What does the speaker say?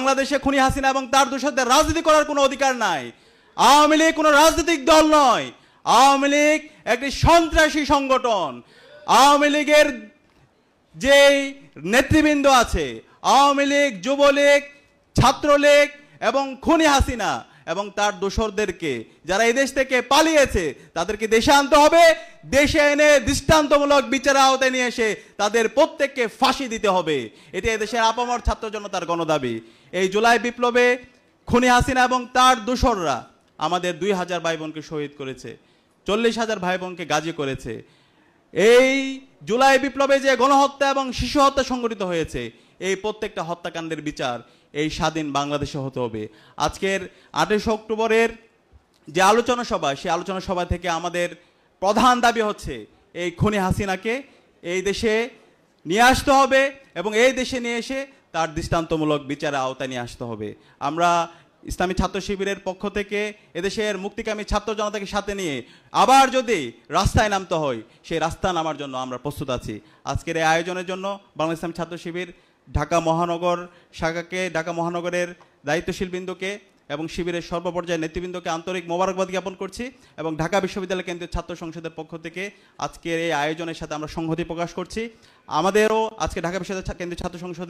বাংলাদেশে খুনি হাসিনা এবং তার দুঃসাধ্যের রাজনীতি করার কোনো অধিকার নাই। আওয়ামী লীগ কোনো রাজনৈতিক দল নয়। আওয়ামী লীগ একটি সন্ত্রাসী সংগঠন। আওয়ামী লীগের যে নেতৃবৃন্দ আছে, আওয়ামী লীগ, যুবলীগ, ছাত্রলীগ এবং খুনি হাসিনা এবং তার দোসরদেরকে যারা এই দেশ থেকে পালিয়েছে, তাদেরকে দেশে আনতে হবে। দেশে এনে দৃষ্টান্তমূলক বিচার আওতায় নিয়ে এসে তাদের প্রত্যেককে ফাঁসি দিতে হবে। এটি এদেশের আপামর ছাত্র জনতার গণদাবি। এই জুলাই বিপ্লবে খুনি হাসিনা এবং তার দোসররা আমাদের দুই হাজার ভাই বোনকে শহীদ করেছে, চল্লিশ হাজার ভাই বোনকে গাজী করেছে। এই জুলাই বিপ্লবে যে গণহত্যা এবং শিশু হত্যা সংঘটিত হয়েছে এই প্রত্যেকটা হত্যাকাণ্ডের বিচার এই স্বাধীন বাংলাদেশে হতে হবে। আজকের আঠাশে অক্টোবরের যে আলোচনা সভা, সেই আলোচনা সভা থেকে আমাদের প্রধান দাবি হচ্ছে এই খুনি হাসিনাকে এই দেশে নিয়ে আসতে হবে এবং এই দেশে নিয়ে এসে তার দৃষ্টান্তমূলক বিচারে আওতায় নিয়ে আসতে হবে। আমরা ইসলামী ছাত্র শিবিরের পক্ষ থেকে এদেশের মুক্তিকামী ছাত্র জনতাকে সাথে নিয়ে আবার যদি রাস্তায় নামতে হয়, সেই রাস্তা নামার জন্য আমরা প্রস্তুত আছি। আজকের এই আয়োজনের জন্য বাংলা ইসলামী ছাত্র শিবির ঢাকা মহানগর শাখাকে, ঢাকা মহানগরের দায়িত্বশীলবৃন্দকে এবং শিবিরের সর্বপর্যায়ের নেতৃবৃন্দকে আন্তরিক মোবারকবাদ জ্ঞাপন করছি এবং ঢাকা বিশ্ববিদ্যালয় কেন্দ্রীয় ছাত্র সংসদের পক্ষ থেকে আজকের এই আয়োজনের সাথে আমরা সংহতি প্রকাশ করছি। আমাদেরও আজকে ঢাকা বিশ্ববিদ্যালয় কেন্দ্রীয় ছাত্র সংসদে